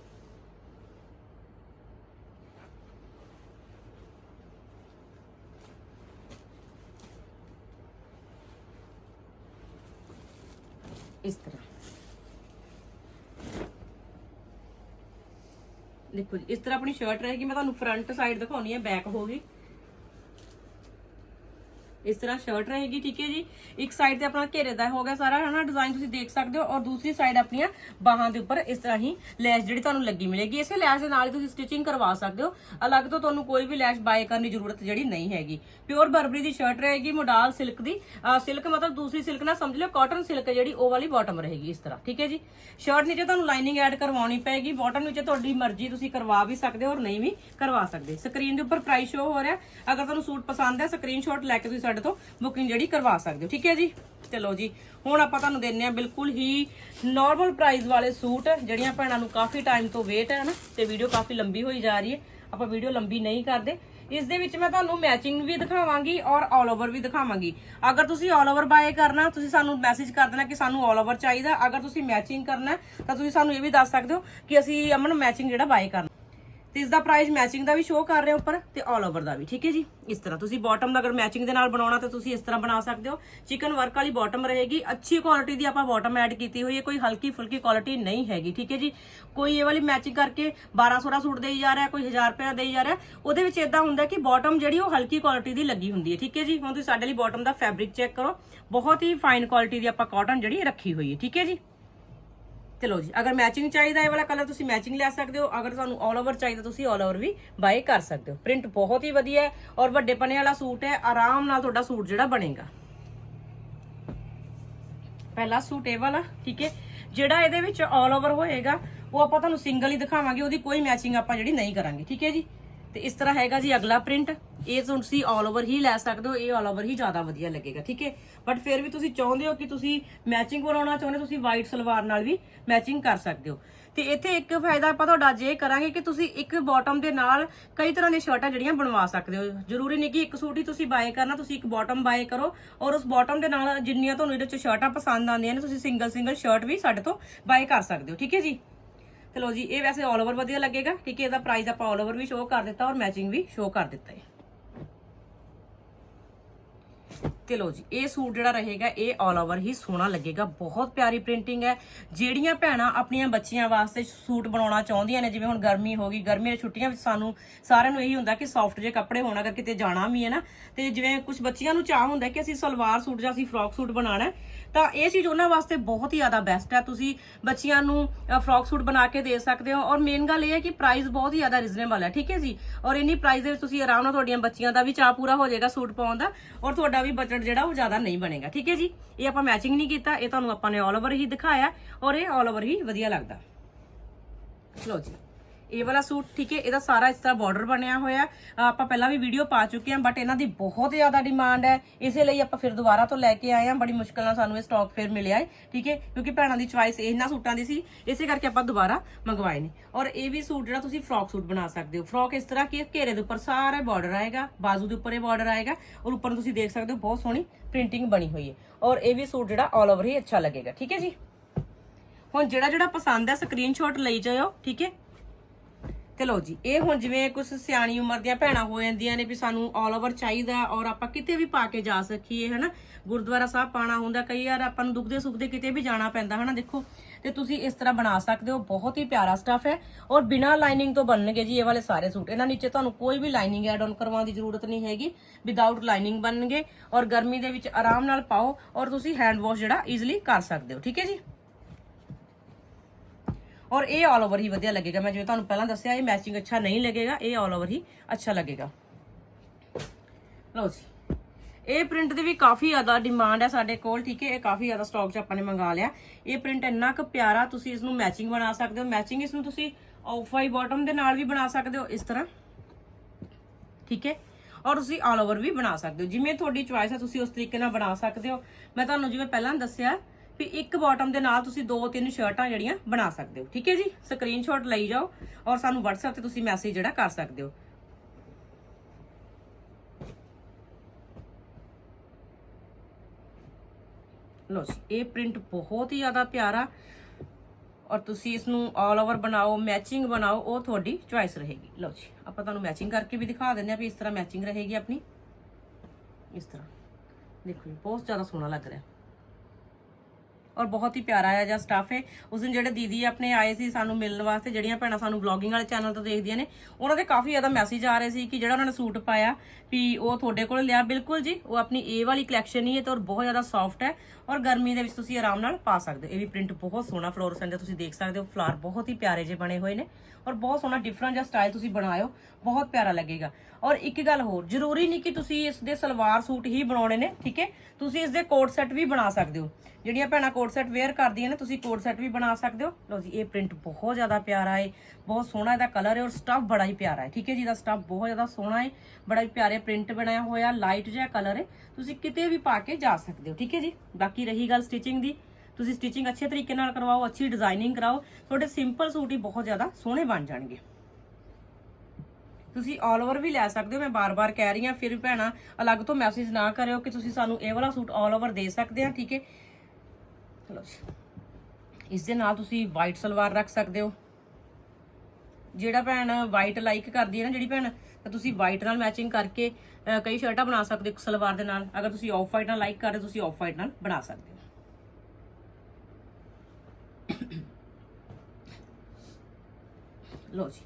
ਇਸ ਤਰ੍ਹਾਂ। ਦੇਖੋ ਜੀ, ਇਸ ਤਰ੍ਹਾਂ ਆਪਣੀ ਸ਼ਰਟ ਰਹੇਗੀ। ਮੈਂ ਤੁਹਾਨੂੰ ਫਰੰਟ ਸਾਈਡ ਦਿਖਾਉਣੀ ਹੈ ਬੈਕ ਹੋਗੀ ਇਸ ਤਰ੍ਹਾਂ ਸ਼ਰਟ ਰਹੇਗੀ, ਠੀਕ ਹੈ ਜੀ? ਇੱਕ ਸਾਈਡ ਤੇ ਆਪਣਾ ਘੇਰੇ ਦਾ ਹੋ ਗਿਆ ਸਾਰਾ, ਹਨਾ? ਡਿਜ਼ਾਈਨ ਤੁਸੀਂ ਦੇਖ ਸਕਦੇ ਹੋ। ਔਰ ਦੂਸਰੀ ਸਾਈਡ ਆਪਣੀਆਂ ਬਾਹਾਂ ਦੇ ਉੱਪਰ ਇਸ ਤਰ੍ਹਾਂ ਹੀ ਲੈਸ਼ ਜਿਹੜੀ ਤੁਹਾਨੂੰ ਲੱਗੀ ਮਿਲੇਗੀ। ਇਸੇ ਲੈਸ਼ ਦੇ ਨਾਲ ਹੀ ਤੁਸੀਂ ਸਟਿਚਿੰਗ ਕਰਵਾ ਸਕਦੇ ਹੋ। ਅਲੱਗ ਤੋਂ ਤੁਹਾਨੂੰ ਕੋਈ ਵੀ ਲੈਸ਼ ਬਾਏ ਕਰਨ ਦੀ ਜ਼ਰੂਰਤ ਜਿਹੜੀ ਨਹੀਂ ਹੈਗੀ। ਪਿਓਰ ਬਰਬਰੀ ਦੀ ਸ਼ਰਟ ਰਹੇਗੀ ਮੋਡਾਲ ਸਿਲਕ ਦੀ। ਸਿਲਕ ਮਤਲਬ ਦੂਸਰੀ ਸਿਲਕ ਨਾਲ ਸਮਝ ਲਿਓ ਕਾਟਨ ਸਿਲਕ ਜਿਹੜੀ, ਉਹ ਵਾਲੀ ਬਾਟਮ ਰਹੇਗੀ ਇਸ ਤਰ੍ਹਾਂ, ਠੀਕ ਹੈ ਜੀ? ਸ਼ਰਟ ਨੀਚੇ ਤੁਹਾਨੂੰ ਲਾਈਨਿੰਗ ਐਡ ਕਰਵਾਉਣੀ ਪਏਗੀ। ਬਾਟਮ ਵਿੱਚ ਤੁਹਾਡੀ ਮਰਜ਼ੀ ਤੁਸੀਂ ਕਰਵਾ ਵੀ ਸਕਦੇ ਹੋ ਔਰ ਨਹੀਂ ਵੀ ਕਰਵਾ ਸਕਦੇ। ਸਕਰੀਨ ਦੇ ਉੱਪਰ ਪ੍ਰਾਈਸ ਸ਼ੋ ਹੋ ਰਿਹਾ। ਅਗਰ ਤੁਹਾਨੂੰ ਸੂਟ ਪਸੰਦ ਹੈ ਸਕਰੀਨਸ਼ਾਟ ਲੈ ਕੇ ਤੁਸੀਂ ਸਾਡੇ ਤੋਂ ਬੁਕਿੰਗ ਜਿਹੜੀ ਕਰਵਾ ਸਕਦੇ ਹੋ। ਠੀਕ ਹੈ ਜੀ? ਚਲੋ ਜੀ, ਹੁਣ ਆਪਾਂ ਤੁਹਾਨੂੰ ਦਿੰਨੇ ਆ ਬਿਲਕੁਲ ਹੀ ਨਾਰਮਲ ਪ੍ਰਾਈਸ ਵਾਲੇ ਸੂਟ, ਜਿਹੜੀਆਂ ਭੈਣਾਂ ਨੂੰ ਕਾਫੀ ਟਾਈਮ ਤੋਂ ਵੇਟ ਹੈ ਨਾ ਤੇ ਵੀਡੀਓ ਕਾਫੀ ਲੰਬੀ ਹੋਈ ਜਾ ਰਹੀ ਹੈ। ਆਪਾਂ ਵੀਡੀਓ ਲੰਬੀ ਨਹੀਂ ਕਰਦੇ। ਇਸ ਦੇ ਵਿੱਚ ਮੈਂ ਤੁਹਾਨੂੰ ਮੈਚਿੰਗ ਵੀ ਦਿਖਾਵਾਂਗੀ ਔਰ ਆਲ ਓਵਰ ਵੀ ਦਿਖਾਵਾਂਗੀ। ਅਗਰ ਤੁਸੀਂ ਆਲ ਓਵਰ ਬਾਏ ਕਰਨਾ, ਤੁਸੀਂ ਸਾਨੂੰ ਮੈਸੇਜ ਕਰ ਦੇਣਾ ਕਿ ਸਾਨੂੰ ਆਲ ਓਵਰ ਚਾਹੀਦਾ। ਅਗਰ ਤੁਸੀਂ ਮੈਚਿੰਗ ਕਰਨਾ, ਤਾਂ ਤੁਸੀਂ ਸਾਨੂੰ ਇਹ ਵੀ ਦੱਸ ਸਕਦੇ ਹੋ ਕਿ ਅਸੀਂ ਅਮਨ ਮੈਚਿੰਗ ਜਿਹੜਾ ਬਾਏ ਕਰਨਾ। ਤੇ ਇਸ ਦਾ ਪ੍ਰਾਈਸ ਮੈਚਿੰਗ ਦਾ ਵੀ ਸ਼ੋਅ ਕਰ ਰਿਹਾ ਉੱਪਰ ਤੇ ਆਲ ਓਵਰ ਦਾ ਵੀ, ਠੀਕ ਹੈ ਜੀ? ਇਸ ਤਰ੍ਹਾਂ ਤੁਸੀਂ ਬਾਟਮ ਦਾ ਅਗਰ ਮੈਚਿੰਗ ਦੇ ਨਾਲ ਬਣਾਉਣਾ ਤਾਂ ਤੁਸੀਂ ਇਸ ਤਰ੍ਹਾਂ ਬਣਾ ਸਕਦੇ ਹੋ। ਚਿਕਨ ਵਰਕ ਵਾਲੀ ਬਾਟਮ ਰਹੇਗੀ, ਅੱਛੀ ਕੁਆਲਿਟੀ ਦੀ ਆਪਾਂ ਬਾਟਮ ਐਡ ਕੀਤੀ ਹੋਈ ਹੈ, ਕੋਈ ਹਲਕੀ ਫੁਲਕੀ ਕੁਆਲਿਟੀ ਨਹੀਂ ਹੈਗੀ, ਠੀਕ ਹੈ ਜੀ? ਕੋਈ ਇਹ ਵਾਲੀ ਮੈਚਿੰਗ ਕਰਕੇ 1200 ਸੂਟ ਦੇਈ ਜਾ ਰਿਹਾ, ਕੋਈ 1000 ਰੁਪਏ ਦੇਈ ਜਾ ਰਿਹਾ, ਉਹਦੇ ਵਿੱਚ ਇਦਾਂ ਹੁੰਦਾ ਕਿ ਬਾਟਮ ਜਿਹੜੀ ਉਹ ਹਲਕੀ ਕੁਆਲਿਟੀ ਦੀ ਲੱਗੀ ਹੁੰਦੀ ਹੈ, ਠੀਕ ਹੈ ਜੀ? ਹੁਣ ਤੁਸੀਂ ਸਾਡੇ ਲਈ ਬਾਟਮ ਦਾ ਫੈਬਰਿਕ ਚੈੱਕ ਕਰੋ, ਬਹੁਤ ਹੀ ਫਾਈਨ ਕੁਆਲਿਟੀ ਦੀ ਆਪਾਂ ਕਾਟਨ ਜਿਹੜੀ ਰੱਖੀ ਹੋਈ ਹੈ, ਠੀਕ ਹੈ ਜੀ? ਚਲੋ ਜੀ, ਅਗਰ ਮੈਚਿੰਗ ਚਾਹੀਦਾ ਇਹ ਵਾਲਾ ਕਲਰ ਤੁਸੀਂ ਮੈਚਿੰਗ ਲੈ ਸਕਦੇ ਹੋ, ਅਗਰ ਤੁਹਾਨੂੰ 올 ਓਵਰ ਚਾਹੀਦਾ ਤੁਸੀਂ 올 ਓਵਰ ਵੀ ਬਾਏ ਕਰ ਸਕਦੇ ਹੋ। ਪ੍ਰਿੰਟ ਬਹੁਤ ਹੀ ਵਧੀਆ ਹੈ ਔਰ ਵੱਡੇ ਪਨੇ ਵਾਲਾ ਸੂਟ ਹੈ, ਆਰਾਮ ਨਾਲ ਤੁਹਾਡਾ ਸੂਟ ਜਿਹੜਾ ਬਣੇਗਾ। ਪਹਿਲਾ ਸੂਟ ਇਹ ਵਾਲਾ, ਠੀਕ ਹੈ? ਜਿਹੜਾ ਇਹਦੇ ਵਿੱਚ ਆਲ ਓਵਰ ਹੋਏਗਾ, ਉਹ ਆਪਾਂ ਤੁਹਾਨੂੰ ਸਿੰਗਲ ਹੀ ਦਿਖਾਵਾਂਗੇ, ਉਹਦੀ ਕੋਈ ਮੈਚਿੰਗ ਆਪਾਂ ਜਿਹੜੀ ਨਹੀਂ ਕਰਾਂਗੇ, ਠੀਕ ਹੈ ਜੀ? ਤੇ ਇਸ ਤਰ੍ਹਾਂ ਹੈਗਾ ਜੀ ਅਗਲਾ ਪ੍ਰਿੰਟ ਇਹ ਤੁਸੀਂ ਆਲ ਓਵਰ ਹੀ ਲੈ ਸਕਦੇ ਹੋ ਇਹ ਆਲ ਓਵਰ ਹੀ ਜ਼ਿਆਦਾ ਵਧੀਆ ਲੱਗੇਗਾ ਠੀਕ ਹੈ? ਬਟ ਫਿਰ ਵੀ ਤੁਸੀਂ ਚਾਹੁੰਦੇ ਹੋ ਕਿ ਤੁਸੀਂ ਮੈਚਿੰਗ ਬਣਾਉਣਾ ਚਾਹੁੰਦੇ ਹੋ, ਤੁਸੀਂ ਵਾਈਟ ਸਲਵਾਰ ਨਾਲ ਵੀ ਮੈਚਿੰਗ ਕਰ ਸਕਦੇ ਹੋ। ਤੇ ਇੱਥੇ ਇੱਕ ਫਾਇਦਾ ਆਪਾਂ ਤੁਹਾਡਾ ਅੱਜ ਇਹ ਕਰਾਂਗੇ ਕਿ ਤੁਸੀਂ ਇੱਕ ਬਾਟਮ ਦੇ ਨਾਲ ਕਈ ਤਰ੍ਹਾਂ ਦੀਆਂ ਸ਼ਰਟਾਂ ਜਿਹੜੀਆਂ ਬਣਵਾ ਸਕਦੇ ਹੋ। ਜ਼ਰੂਰੀ ਨਹੀਂ ਕਿ ਇੱਕ ਸੂਟ ਹੀ ਤੁਸੀਂ ਬਾਏ ਕਰਨਾ ਤੁਸੀਂ ਇੱਕ ਬਾਟਮ ਬਾਏ ਕਰੋ ਔਰ ਉਸ ਬਾਟਮ ਦੇ ਨਾਲ ਜਿੰਨੀਆਂ ਤੁਹਾਨੂੰ ਇਹਦੇ ਚ ਸ਼ਰਟਾਂ ਪਸੰਦ ਆਉਂਦੀਆਂ ਨੇ ਤੁਸੀਂ ਸਿੰਗਲ ਸਿੰਗਲ ਸ਼ਰਟ ਵੀ ਸਾਡੇ ਤੋਂ ਬਾਏ ਕਰ ਸਕਦੇ ਹੋ ਠੀਕ ਹੈ ਜੀ? ਤੇ ਲੋ ਜੀ, ਇਹ ਵੈਸੇ ਆਲ ਓਵਰ ਵਧੀਆ ਲੱਗੇਗਾ ਠੀਕ ਹੈ ਇਹਦਾ ਪ੍ਰਾਈਸ ਆਪਾਂ ਆਲ ਓਵਰ ਵੀ ਸ਼ੋਅ ਕਰ ਦਿੱਤਾ ਔਰ ਮੈਚਿੰਗ ਵੀ ਸ਼ੋਅ ਕਰ ਦਿੱਤਾ ਹੈ। ਤੇ ਲੋ ਜੀ, ਇਹ ਸੂਟ ਜਿਹੜਾ ਰਹੇਗਾ, ਇਹ ਆਲ ਓਵਰ ਹੀ ਸੋਹਣਾ ਲੱਗੇਗਾ, ਬਹੁਤ ਪਿਆਰੀ ਪ੍ਰਿੰਟਿੰਗ ਹੈ। ਜਿਹੜੀਆਂ ਭੈਣਾਂ ਆਪਣੀਆਂ ਬੱਚੀਆਂ ਵਾਸਤੇ ਸੂਟ ਬਣਾਉਣਾ ਚਾਹੁੰਦੀਆਂ ਨੇ, ਜਿਵੇਂ ਹੁਣ ਗਰਮੀ ਹੋ ਗਈ ਗਰਮੀ ਦੀਆਂ ਛੁੱਟੀਆਂ ਵਿੱਚ ਸਾਨੂੰ ਸਾਰਿਆਂ ਨੂੰ ਇਹੀ ਹੁੰਦਾ ਕਿ ਸੌਫਟ ਜਿਹੇ ਕੱਪੜੇ ਹੋਣ ਅਗਰ ਕਿਤੇ ਜਾਣਾ ਵੀ ਹੈ ਨਾ। ਤੇ ਜਿਵੇਂ ਕੁਝ ਬੱਚੀਆਂ ਨੂੰ ਚਾਹ ਹੁੰਦਾ ਕਿ ਅਸੀਂ ਸਲਵਾਰ ਸੂਟ ਜਾਂ ਅਸੀਂ ਫਰੋਕ ਸੂਟ ਬਣਾਉਣਾ ਤਾਂ ਇਹ ਚੀਜ਼ ਉਹਨਾਂ ਵਾਸਤੇ ਬਹੁਤ ਹੀ ਜ਼ਿਆਦਾ ਬੈਸਟ ਹੈ। ਤੁਸੀਂ ਬੱਚਿਆਂ ਨੂੰ ਫਰੋਕ ਸੂਟ ਬਣਾ ਕੇ ਦੇ ਸਕਦੇ ਹੋ। ਔਰ ਮੇਨ ਗੱਲ ਇਹ ਹੈ ਕਿ ਪ੍ਰਾਈਸ ਬਹੁਤ ਹੀ ਜ਼ਿਆਦਾ ਰੀਜ਼ਨੇਬਲ ਹੈ, ਠੀਕ ਹੈ ਜੀ? ਔਰ ਇੰਨੀ ਪ੍ਰਾਈਸ ਦੇ ਵਿੱਚ ਤੁਸੀਂ ਆਰਾਮ ਨਾਲ ਤੁਹਾਡੀਆਂ ਬੱਚੀਆਂ ਦਾ ਵੀ ਚਾਹ ਪੂਰਾ ਹੋ ਜਾਏਗਾ ਸੂਟ ਪਾਉਣ ਦਾ ਔਰ ਤੁਹਾਡਾ ਵੀ ਬਜਟ ਜਿਹੜਾ ਉਹ ਜ਼ਿਆਦਾ ਨਹੀਂ ਬਣੇਗਾ, ਠੀਕ ਹੈ ਜੀ? ਇਹ ਆਪਾਂ ਮੈਚਿੰਗ ਨਹੀਂ ਕੀਤਾ, ਇਹ ਤੁਹਾਨੂੰ ਆਪਾਂ ਨੇ ਆਲ ਓਵਰ ਹੀ ਦਿਖਾਇਆ ਔਰ ਇਹ ਆਲ ਓਵਰ ਹੀ ਵਧੀਆ ਲੱਗਦਾ। ਲੋ ਜੀ। ਇਹ ਵਾਲਾ ਸੂਟ, ਠੀਕ ਹੈ, ਇਹਦਾ ਸਾਰਾ ਇਸ ਤਰ੍ਹਾਂ ਬਾਰਡਰ ਬਣਿਆ ਹੋਇਆ ਆਪਾਂ ਪਹਿਲਾਂ ਵੀ ਵੀਡੀਓ ਪਾ ਚੁੱਕੇ ਹਾਂ ਬਟ ਇਹਨਾਂ ਦੀ ਬਹੁਤ ਜ਼ਿਆਦਾ ਡਿਮਾਂਡ ਹੈ। ਇਸੇ ਲਈ ਆਪਾਂ ਫਿਰ ਦੁਬਾਰਾ ਤੋਂ ਲੈ ਕੇ ਆਏ ਹਾਂ। ਬੜੀ ਮੁਸ਼ਕਲ ਨਾਲ ਸਾਨੂੰ ਇਹ ਸਟਾਕ ਫਿਰ ਮਿਲਿਆ ਹੈ, ਠੀਕ ਹੈ, ਕਿਉਂਕਿ ਭੈਣਾਂ ਦੀ ਚੁਆਇਸ ਇਹਨਾਂ ਸੂਟਾਂ ਦੀ ਸੀ। ਇਸੇ ਕਰਕੇ ਆਪਾਂ ਦੁਬਾਰਾ ਮੰਗਵਾਏ ਨੇ। ਔਰ ਇਹ ਵੀ ਸੂਟ ਜਿਹੜਾ ਤੁਸੀਂ ਫਰੋਕ ਸੂਟ ਬਣਾ ਸਕਦੇ ਹੋ। ਫਰੋਕ ਇਸ ਤਰ੍ਹਾਂ ਕਿ ਘੇਰੇ ਦੇ ਉੱਪਰ ਸਾਰਾ ਬਾਰਡਰ ਆਏਗਾ, ਬਾਜ਼ੂ ਦੇ ਉੱਪਰ ਇਹ ਬਾਰਡਰ ਆਏਗਾ, ਔਰ ਉੱਪਰ ਤੁਸੀਂ ਦੇਖ ਸਕਦੇ ਹੋ, ਬਹੁਤ ਸੋਹਣੀ ਪ੍ਰਿੰਟਿੰਗ ਬਣੀ ਹੋਈ ਹੈ। ਔਰ ਇਹ ਵੀ ਸੂਟ ਜਿਹੜਾ ਆਲ ਓਵਰ ਹੀ ਅੱਛਾ ਲੱਗੇਗਾ, ਠੀਕ ਹੈ ਜੀ? ਹੁਣ ਜਿਹੜਾ ਜਿਹੜਾ ਪਸੰਦ ਹੈ ਸਕਰੀਨਸ਼ਾਟ ਲਈ ਜਾਇਓ, ਠੀਕ ਹੈ? ਤੇ ਲੋ ਜੀ, ਇਹ ਹੁਣ ਜਿਵੇਂ ਕੁਝ ਸਿਆਣੀ ਉਮਰ ਦੀਆਂ ਭੈਣਾਂ ਹੋ ਜਾਂਦੀਆਂ ਨੇ ਵੀ ਸਾਨੂੰ ਆਲ ਓਵਰ ਚਾਹੀਦਾ ਔਰ ਆਪਾਂ ਕਿਤੇ ਵੀ ਪਾ ਕੇ ਜਾ ਸਕੀਏ, ਹਨਾ? ਗੁਰਦੁਆਰਾ ਸਾਹਿਬ ਪਾਣਾ ਹੁੰਦਾ, ਕਈ ਵਾਰ ਆਪਾਂ ਨੂੰ ਦੁਖਦੇ ਸੁਖਦੇ ਕਿਤੇ ਵੀ ਜਾਣਾ ਪੈਂਦਾ, ਹਨਾ? ਦੇਖੋ, ਤੇ ਤੁਸੀਂ ਇਸ ਤਰ੍ਹਾਂ ਬਣਾ ਸਕਦੇ ਹੋ, ਬਹੁਤ ਹੀ ਪਿਆਰਾ ਸਟਫ ਹੈ ਔਰ ਬਿਨਾ ਲਾਈਨਿੰਗ ਤੋਂ ਬਣਨਗੇ ਜੀ ਇਹ ਵਾਲੇ ਸਾਰੇ ਸੂਟ। ਇਹਨਾਂ ਨੀਚੇ ਤੁਹਾਨੂੰ ਕੋਈ ਵੀ ਲਾਈਨਿੰਗ ਐਡ ਆਨ ਕਰਵਾਉਣ ਦੀ ਜ਼ਰੂਰਤ ਨਹੀਂ ਹੈਗੀ ਵਿਦਆਊਟ ਲਾਈਨਿੰਗ ਬਣਨਗੇ ਔਰ ਗਰਮੀ ਦੇ ਵਿੱਚ ਆਰਾਮ ਨਾਲ ਪਾਓ ਔਰ ਤੁਸੀਂ ਹੈਂਡ ਵਾਸ਼ ਜਿਹੜਾ ਈਜ਼ੀਲੀ ਕਰ ਸਕਦੇ ਹੋ, ਠੀਕ ਹੈ ਜੀ? ਔਰ ਇਹ ਆਲ ਓਵਰ ਹੀ ਵਧੀਆ ਲੱਗੇਗਾ। ਮੈਂ ਜਿਵੇਂ ਤੁਹਾਨੂੰ ਪਹਿਲਾਂ ਦੱਸਿਆ, ਇਹ ਮੈਚਿੰਗ ਅੱਛਾ ਨਹੀਂ ਲੱਗੇਗਾ, ਇਹ ਆਲ ਓਵਰ ਹੀ ਅੱਛਾ ਲੱਗੇਗਾ। ਲਓ ਜੀ। ਇਹ ਪ੍ਰਿੰਟ ਦੀ ਵੀ ਕਾਫੀ ਜ਼ਿਆਦਾ ਡਿਮਾਂਡ ਹੈ ਸਾਡੇ ਕੋਲ, ਠੀਕ ਹੈ? ਇਹ ਕਾਫੀ ਜ਼ਿਆਦਾ ਸਟਾਕ 'ਚ ਆਪਾਂ ਨੇ ਮੰਗਾ ਲਿਆ। ਇਹ ਪ੍ਰਿੰਟ ਇੰਨਾ ਕੁ ਪਿਆਰਾ ਤੁਸੀਂ ਇਸ ਨੂੰ ਮੈਚਿੰਗ ਬਣਾ ਸਕਦੇ ਹੋ। ਮੈਚਿੰਗ ਇਸ ਨੂੰ ਤੁਸੀਂ ਆਫ ਵਾਈ ਬਾਟਮ ਦੇ ਨਾਲ ਵੀ ਬਣਾ ਸਕਦੇ ਹੋ, ਇਸ ਤਰ੍ਹਾਂ। ਠੀਕ ਹੈ? ਔਰ ਤੁਸੀਂ ਆਲ ਓਵਰ ਵੀ ਬਣਾ ਸਕਦੇ ਹੋ। ਜਿਵੇਂ ਤੁਹਾਡੀ ਚੁਆਇਸ ਹੈ, ਤੁਸੀਂ ਉਸ ਤਰੀਕੇ ਨਾਲ ਬਣਾ ਸਕਦੇ ਹੋ। ਮੈਂ ਤੁਹਾਨੂੰ ਜਿਵੇਂ ਪਹਿਲਾਂ ਦੱਸਿਆ ਵੀ ਇੱਕ ਬਾਟਮ ਦੇ ਨਾਲ ਤੁਸੀਂ ਦੋ ਤਿੰਨ ਸ਼ਰਟਾਂ ਜਿਹੜੀਆਂ ਬਣਾ ਸਕਦੇ ਹੋ। ਠੀਕ ਹੈ ਜੀ? ਸਕਰੀਨਸ਼ਾਟ ਲਈ ਜਾਓ ਔਰ ਸਾਨੂੰ WhatsApp ਤੇ ਤੁਸੀਂ ਮੈਸੇਜ ਜਿਹੜਾ ਕਰ ਸਕਦੇ ਹੋ। ਲੋ ਜੀ, ਇਹ ਪ੍ਰਿੰਟ ਬਹੁਤ ਹੀ ਜ਼ਿਆਦਾ ਪਿਆਰਾ ਔਰ ਤੁਸੀਂ ਇਸ ਨੂੰ ਆਲ ਓਵਰ ਬਣਾਓ ਮੈਚਿੰਗ ਬਣਾਓ, ਉਹ ਤੁਹਾਡੀ ਚੁਆਇਸ ਰਹੇਗੀ। ਲਓ ਜੀ, ਆਪਾਂ ਤੁਹਾਨੂੰ ਮੈਚਿੰਗ ਕਰਕੇ ਵੀ ਦਿਖਾ ਦਿੰਦੇ ਆ ਵੀ ਇਸ ਤਰ੍ਹਾਂ ਮੈਚਿੰਗ ਰਹੇਗੀ ਆਪਣੀ। ਇਸ ਤਰ੍ਹਾਂ। ਦੇਖੋ ਜੀ, ਬਹੁਤ ਜ਼ਿਆਦਾ ਸੋਹਣਾ ਲੱਗ ਰਿਹਾ। ਔਰ ਬਹੁਤ ਹੀ ਪਿਆਰਾ ਆ ਜਾਂ ਸਟਾਫ ਹੈ। ਉਸ ਦਿਨ ਜਿਹੜੇ ਦੀਦੀ ਆਪਣੇ ਆਏ ਸੀ ਸਾਨੂੰ ਮਿਲਣ ਵਾਸਤੇ, ਜਿਹੜੀਆਂ ਭੈਣਾਂ ਸਾਨੂੰ ਵਲੌਗਿੰਗ ਵਾਲੇ ਚੈਨਲ ਤੋਂ ਦੇਖਦੀਆਂ ਨੇ, ਉਹਨਾਂ ਦੇ ਕਾਫੀ ਜ਼ਿਆਦਾ ਮੈਸੇਜ ਆ ਰਹੇ ਸੀ ਕਿ ਜਿਹੜਾ ਉਹਨਾਂ ਨੇ ਸੂਟ ਪਾਇਆ ਵੀ ਉਹ ਤੁਹਾਡੇ ਕੋਲ ਲਿਆ। ਬਿਲਕੁਲ ਜੀ, ਉਹ ਆਪਣੀ ਇਹ ਵਾਲੀ ਕਲੈਕਸ਼ਨ ਹੀ ਹੈ ਤੇ ਔਰ ਬਹੁਤ ਜ਼ਿਆਦਾ ਸੌਫਟ ਹੈ ਔਰ ਗਰਮੀ ਦੇ ਵਿੱਚ ਤੁਸੀਂ ਆਰਾਮ ਨਾਲ ਪਾ ਸਕਦੇ ਹੋ। ਇਹ ਵੀ ਪ੍ਰਿੰਟ ਬਹੁਤ ਸੋਹਣਾ ਫਲੋਰਸੈਂਟ ਦਾ ਤੁਸੀਂ ਦੇਖ ਸਕਦੇ ਹੋ। ਫਲਾਰ ਬਹੁਤ ਹੀ ਪਿਆਰੇ ਜਿਹੇ ਬਣੇ ਹੋਏ ਨੇ ਔਰ ਬਹੁਤ ਸੋਹਣਾ ਡਿਫਰੈਂਟ ਜਿਹਾ ਸਟਾਈਲ ਤੁਸੀਂ ਬਣਾਇਓ, ਬਹੁਤ ਪਿਆਰਾ ਲੱਗੇਗਾ। ਔਰ ਇੱਕ ਗੱਲ ਹੋਰ, ਜ਼ਰੂਰੀ ਨਹੀਂ ਕਿ ਤੁਸੀਂ ਇਸ ਦੇ ਸਲਵਾਰ ਸੂਟ ਹੀ ਬਣਾਉਣੇ ਨੇ, ਠੀਕ ਹੈ? ਤੁਸੀਂ ਇਸ ਦੇ ਕੋਟ ਸੈੱਟ ਵੀ ਬਣਾ ਸਕਦੇ ਹੋ। ਜਿਹੜੀਆਂ ਭੈਣਾਂ ਕੋਟ ਸੈੱਟ ਵੇਅਰ ਕਰਦੀਆਂ ਨੇ, ਤੁਸੀਂ ਕੋਟ ਸੈੱਟ ਵੀ ਬਣਾ ਸਕਦੇ ਹੋ। ਲਓ ਜੀ, ਇਹ ਪ੍ਰਿੰਟ ਬਹੁਤ ਜ਼ਿਆਦਾ ਪਿਆਰਾ ਹੈ ਬਹੁਤ ਸੋਹਣਾ ਇਹਦਾ ਕਲਰ ਹੈ ਔਰ ਸਟੱਫ ਬੜਾ ਹੀ ਪਿਆਰਾ ਹੈ ਠੀਕ ਹੈ ਜੀ? ਇਹਦਾ ਸਟੱਫ ਬਹੁਤ ਜ਼ਿਆਦਾ ਸੋਹਣਾ ਹੈ ਬੜਾ ਹੀ ਪਿਆਰੇ ਪ੍ਰਿੰਟ ਬਣਾਇਆ ਹੋਇਆ ਲਾਈਟ ਜਿਹਾ ਕਲਰ ਹੈ ਤੁਸੀਂ ਕਿਤੇ ਵੀ ਪਾ ਕੇ ਜਾ ਸਕਦੇ ਹੋ, ਠੀਕ ਹੈ ਜੀ? ਬਾਕੀ ਰਹੀ ਗੱਲ ਸਟਿਚਿੰਗ ਦੀ। ਤੁਸੀਂ ਸਟਿਚਿੰਗ ਅੱਛੇ ਤਰੀਕੇ ਨਾਲ ਕਰਵਾਓ, ਅੱਛੀ ਡਿਜ਼ਾਈਨਿੰਗ ਕਰਾਓ, ਤੁਹਾਡੇ ਸਿੰਪਲ ਸੂਟ ਹੀ ਬਹੁਤ ਜ਼ਿਆਦਾ ਸੋਹਣੇ ਬਣ ਜਾਣਗੇ। ਤੁਸੀਂ ਆਲ ਓਵਰ ਵੀ ਲੈ ਸਕਦੇ ਹੋ, ਮੈਂ ਬਾਰ-ਬਾਰ ਕਹਿ ਰਹੀ ਹਾਂ, ਫਿਰ ਵੀ ਭੈਣਾ, ਅਲੱਗ ਤੋਂ ਮੈਸੇਜ ਨਾ ਕਰਿਓ ਕਿ ਤੁਸੀਂ ਸਾਨੂੰ ਇਹ ਵਾਲਾ ਸੂਟ ਆਲ ਓਵਰ ਦੇ ਸਕਦੇ ਆ ਠੀਕ ਹੈ ਚਲੋ ਜੀ ਇਸ ਦੇ ਨਾਲ ਤੁਸੀਂ ਵਾਈਟ ਸਲਵਾਰ ਰੱਖ ਸਕਦੇ ਹੋ। ਜਿਹੜਾ ਭੈਣ ਵਾਈਟ ਲਾਈਕ ਕਰਦੀ ਹੈ ਨਾ, ਜਿਹੜੀ ਭੈਣ, ਤਾਂ ਤੁਸੀਂ ਵਾਈਟ ਨਾਲ ਮੈਚਿੰਗ ਕਰਕੇ ਕਈ ਸ਼ਰਟਾਂ ਬਣਾ ਸਕਦੇ ਹੋ ਸਲਵਾਰ ਦੇ ਨਾਲ। ਅਗਰ ਤੁਸੀਂ ਆਫ ਵਾਈਟ ਨਾਲ ਲਾਈਕ ਕਰਦੇ ਹੋ, ਤੁਸੀਂ ਆਫ ਵਾਈਟ ਨਾਲ ਬਣਾ ਸਕਦੇ ਹੋ। ਲੋ ਜੀ,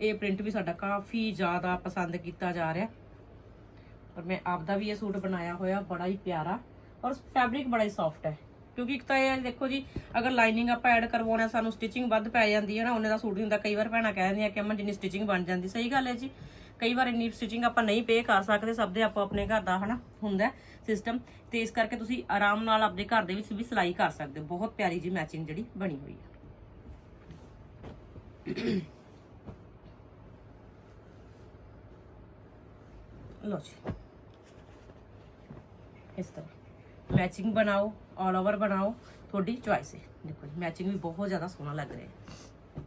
ਇਹ ਪ੍ਰਿੰਟ ਵੀ ਸਾਡਾ ਕਾਫੀ ਜ਼ਿਆਦਾ ਪਸੰਦ ਕੀਤਾ ਜਾ ਰਿਹਾ। ਔਰ ਮੈਂ ਆਪਦਾ ਵੀ ਇਹ ਸੂਟ ਬਣਾਇਆ ਹੋਇਆ, ਬੜਾ ਹੀ ਪਿਆਰਾ। ਔਰ ਫੈਬਰਿਕ ਬੜਾ ਹੀ ਸੌਫਟ ਹੈ। ਕਿਉਂਕਿ ਇੱਕ ਤਾਂ ਇਹ ਹੈ, ਦੇਖੋ ਜੀ ਅਗਰ ਲਾਈਨਿੰਗ ਆਪਾਂ ਐਡ ਕਰਵਾਉਣਾ ਸਾਨੂੰ ਸਟਿਚਿੰਗ ਵੱਧ ਪੈ ਜਾਂਦੀ ਹੈ ਨਾ ਉਹਨੇ ਦਾ ਸੂਟ ਨਹੀਂ ਹੁੰਦਾ ਕਈ ਵਾਰ ਭੈਣਾਂ ਕਹਿ ਦਿੰਦੀਆਂ ਕਿ ਅਮਨ ਜਿੰਨੀ ਸਟਿਚਿੰਗ ਬਣ ਜਾਂਦੀ। ਸਹੀ ਗੱਲ ਹੈ ਜੀ। ਕਈ ਵਾਰ ਇੰਨੀ ਸਟਿਚਿੰਗ ਆਪਾਂ ਨਹੀਂ ਪੇ ਕਰ ਸਕਦੇ ਸਭ ਦੇ ਆਪੋ ਆਪਣੇ ਘਰ ਦਾ ਹਨਾ ਹੁੰਦਾ ਸਿਸਟਮ ਤੇ ਇਸ ਕਰਕੇ ਤੁਸੀਂ ਆਰਾਮ ਨਾਲ ਆਪਣੇ ਘਰ ਦੇ ਵਿੱਚ ਵੀ ਸਿਲਾਈ ਕਰ ਸਕਦੇ ਹੋ। ਬਹੁਤ ਪਿਆਰੀ ਜੀ ਮੈਚਿੰਗ ਜਿਹੜੀ ਬਣੀ ਹੋਈ ਹੈ। ਲੋ ਜੀ। ਇਸ ਤਰ੍ਹਾਂ। ਮੈਚਿੰਗ ਬਣਾਓ ਆਲ ਓਵਰ ਬਣਾਓ, ਤੁਹਾਡੀ ਚੁਆਇਸ ਹੈ। ਦੇਖੋ ਜੀ, ਮੈਚਿੰਗ ਵੀ ਬਹੁਤ ਜ਼ਿਆਦਾ ਸੋਹਣਾ ਲੱਗ ਰਿਹਾ ਹੈ।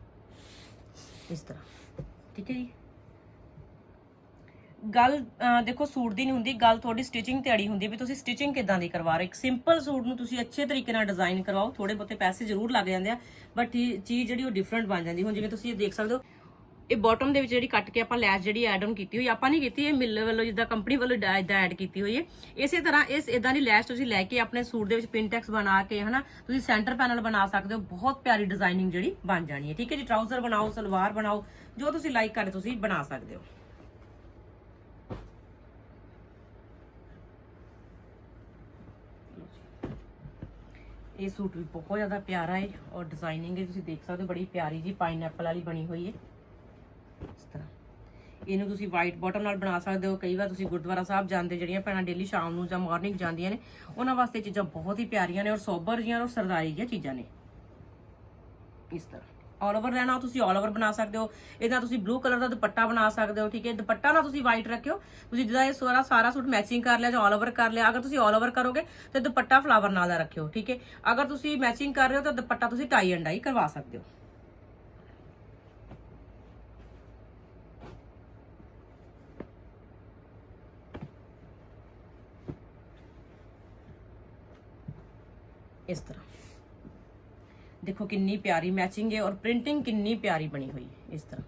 ਇਸ ਤਰ੍ਹਾਂ। ਠੀਕ ਹੈ ਜੀ? ਗੱਲ ਦੇਖੋ, ਸੂਟ ਦੀ ਨਹੀਂ ਹੁੰਦੀ, ਗੱਲ ਤੁਹਾਡੀ ਸਟਿਚਿੰਗ ਤੇ ਅੜੀ ਹੁੰਦੀ ਵੀ ਤੁਸੀਂ ਸਟਿਚਿੰਗ ਕਿਦਾਂ ਦੀ ਕਰਵਾ ਰਹੇ ਇੱਕ ਸਿੰਪਲ ਸੂਟ ਨੂੰ ਤੁਸੀਂ ਅੱਛੇ ਤਰੀਕੇ ਨਾਲ ਡਿਜ਼ਾਈਨ ਕਰਵਾਓ ਥੋੜੇ ਬਹੁਤੇ ਪੈਸੇ ਜ਼ਰੂਰ ਲੱਗ ਜਾਂਦੇ ਆ ਬਟ ਚੀਜ਼ ਜਿਹੜੀ ਉਹ ਡਿਫਰੈਂਟ ਬਣ ਜਾਂਦੀ ਹੁਣ ਜਿਵੇਂ ਤੁਸੀਂ ਇਹ ਦੇਖ ਸਕਦੇ ਹੋ ਇਹ ਬਾਟਮ ਦੇ ਵਿੱਚ ਜਿਹੜੀ ਕੱਟ ਕੇ ਆਪਾਂ ਲੈਸ ਜਿਹੜੀ ਐਡ ਆਨ ਕੀਤੀ ਹੋਈ, ਆਪਾਂ ਨਹੀਂ ਕੀਤੀ, ਇਹ ਮਿਲ ਵੱਲੋਂ ਜਿੱਦਾਂ ਕੰਪਨੀ ਵੱਲੋਂ ਇਦਾਂ ਐਡ ਕੀਤੀ ਹੋਈ ਹੈ। ਇਸੇ ਤਰ੍ਹਾਂ ਇਸ ਇਦਾਂ ਦੀ ਲੈਸ ਤੁਸੀਂ ਲੈ ਕੇ ਆਪਣੇ ਸੂਟ ਦੇ ਵਿੱਚ ਪਿੰਟੈਕਸ ਬਣਾ ਕੇ, ਹਨਾ, ਤੁਸੀਂ ਸੈਂਟਰ ਪੈਨਲ ਬਣਾ ਸਕਦੇ ਹੋ। ਬਹੁਤ ਪਿਆਰੀ ਡਿਜ਼ਾਈਨਿੰਗ ਜਿਹੜੀ ਬਣ ਜਾਣੀ ਹੈ, ਠੀਕ ਹੈ ਜੀ? ਟਰਾਊਜ਼ਰ ਬਣਾਓ, ਸਲਵਾਰ ਬਣਾਓ, ਜੋ ਤੁਸੀਂ ਲਾਈਕ ਕਰਦੇ ਤੁਸੀਂ ਬਣਾ ਸਕਦੇ ਹੋ। ਇਹ ਸੂਟ ਵੀ ਬਹੁਤ ਜ਼ਿਆਦਾ ਪਿਆਰਾ ਹੈ ਔਰ ਡਿਜ਼ਾਈਨਿੰਗ ਹੈ ਤੁਸੀਂ ਦੇਖ ਸਕਦੇ ਹੋ, ਬੜੀ ਪਿਆਰੀ ਜੀ ਪਾਈਨਐਪਲ ਵਾਲੀ ਬਣੀ ਹੋਈ ਹੈ। ਇਸ ਤਰ੍ਹਾਂ। ਇਹਨੂੰ ਤੁਸੀਂ ਵਾਈਟ ਬਾਟਮ ਨਾਲ ਬਣਾ ਸਕਦੇ ਹੋ। ਕਈ ਵਾਰ ਤੁਸੀਂ ਗੁਰਦੁਆਰਾ ਸਾਹਿਬ ਜਾਂਦੇ, ਜਿਹੜੀਆਂ ਭੈਣਾਂ ਡੇਲੀ ਸ਼ਾਮ ਨੂੰ ਜਾਂ ਮਾਰਨਿੰਗ ਜਾਂਦੀਆਂ ਨੇ, ਉਹਨਾਂ ਵਾਸਤੇ ਚੀਜ਼ਾਂ ਬਹੁਤ ਹੀ ਪਿਆਰੀਆਂ ਨੇ ਔਰ ਸੋਬਰ ਜੀਆਂ ਔਰ ਸਰਦਾਰੀ ਜੀਆਂ ਚੀਜ਼ਾਂ ਨੇ। ਇਸ ਤਰ੍ਹਾਂ। ਆਲ ਓਵਰ ਲੈਣਾ ਤੁਸੀਂ ਆਲ ਓਵਰ ਬਣਾ ਸਕਦੇ ਹੋ। ਇਹਦਾ ਤੁਸੀਂ ਬਲੂ ਕਲਰ ਦਾ ਦੁਪੱਟਾ ਬਣਾ ਸਕਦੇ ਹੋ, ਠੀਕ ਹੈ? ਦੁਪੱਟਾ ਨਾ ਤੁਸੀਂ ਵਾਈਟ ਰੱਖਿਓ। ਤੁਸੀਂ ਜਿਹਦਾ ਇਹ ਸਾਰਾ ਸਾਰਾ ਸੂਟ ਮੈਚਿੰਗ ਕਰ ਲਿਆ ਜਾਂ ਆਲ ਓਵਰ ਕਰ ਲਿਆ, ਅਗਰ ਤੁਸੀਂ ਆਲ ਓਵਰ ਕਰੋਗੇ, ਤੇ ਦੁਪੱਟਾ ਫਲਾਵਰ ਨਾਲ ਦਾ ਰੱਖਿਓ, ਠੀਕ ਹੈ? ਅਗਰ ਤੁਸੀਂ ਮੈਚਿੰਗ ਕਰ ਰਹੇ ਹੋ, ਤਾਂ ਦੁਪੱਟਾ ਤੁਸੀਂ ਟਾਈ ਐਂਡ ਡਾਈ ਕਰਵਾ ਸਕਦੇ ਹੋ। ਇਸ ਤਰ੍ਹਾਂ। ਦੇਖੋ ਕਿੰਨੀ ਪਿਆਰੀ ਮੈਚਿੰਗ ਹੈ ਔਰ ਪ੍ਰਿੰਟਿੰਗ ਕਿੰਨੀ ਪਿਆਰੀ ਬਣੀ ਹੋਈ ਹੈ, ਇਸ ਤਰ੍ਹਾਂ।